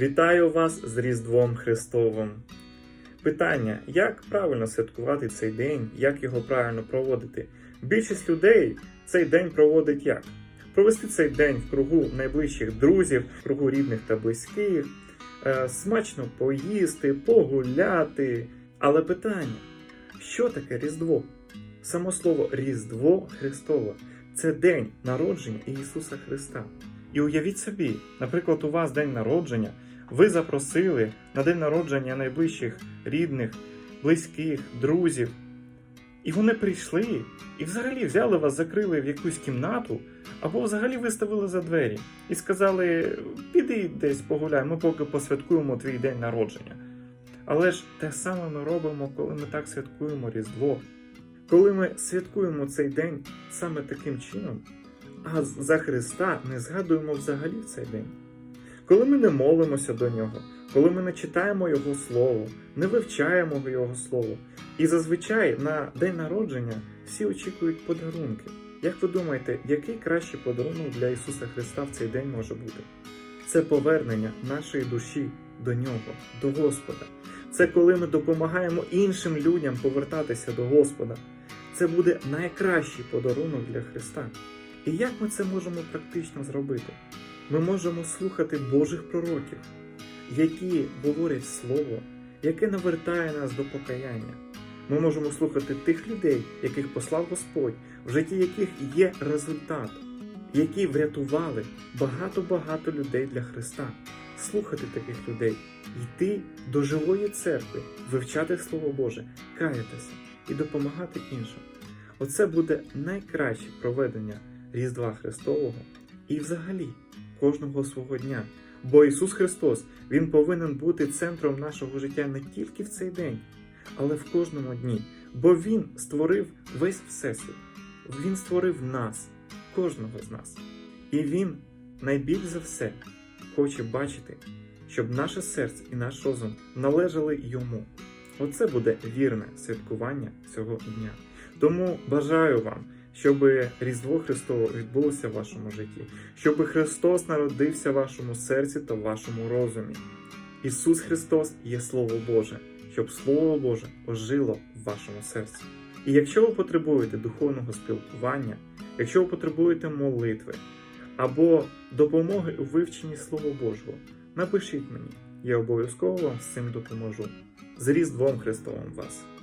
Вітаю вас з Різдвом Христовим. Питання: як правильно святкувати цей день, як його правильно проводити? Більшість людей цей день проводить як? Провести цей день в кругу найближчих друзів, в кругу рідних та близьких, е, смачно поїсти, погуляти. Але питання: що таке Різдво? Само слово Різдво Христове це день народження Ісуса Христа. І уявіть собі, наприклад, у вас день народження, ви запросили на день народження найближчих рідних, близьких, друзів, і вони прийшли і взагалі взяли вас, закрили в якусь кімнату, або взагалі виставили за двері і сказали: піди десь погуляй, ми поки посвяткуємо твій день народження. Але ж те саме ми робимо, коли ми так святкуємо Різдво. Коли ми святкуємо цей день саме таким чином, а за Христа не згадуємо взагалі в цей день. Коли ми не молимося до Нього, коли ми не читаємо Його Слово, не вивчаємо Його Слово. І зазвичай на день народження всі очікують подарунки. Як ви думаєте, який кращий подарунок для Ісуса Христа в цей день може бути? Це повернення нашої душі до Нього, до Господа. Це коли ми допомагаємо іншим людям повертатися до Господа. Це буде найкращий подарунок для Христа. І як ми це можемо практично зробити? Ми можемо слухати Божих пророків, які говорять Слово, яке навертає нас до покаяння. Ми можемо слухати тих людей, яких послав Господь, в житті яких є результат, які врятували багато-багато людей для Христа. Слухати таких людей, йти до живої церкви, вивчати Слово Боже, каятися і допомагати іншим. Оце буде найкраще проведення Різдва Христового і взагалі кожного свого дня. Бо Ісус Христос Він повинен бути центром нашого життя не тільки в цей день, але в кожному дні. Бо Він створив весь Всесвіт. Він створив нас, кожного з нас. І Він найбільш за все хоче бачити, щоб наше серце і наш розум належали йому. Оце буде вірне святкування цього дня. Тому бажаю вам, щоб Різдво Христове відбулося в вашому житті, щоб Христос народився в вашому серці та в вашому розумі. Ісус Христос є Слово Боже, щоб Слово Боже ожило в вашому серці. І якщо ви потребуєте духовного спілкування, якщо ви потребуєте молитви або допомоги у вивченні Слова Божого, напишіть мені, я обов'язково вам з цим допоможу. З Різдвом Христовим вас!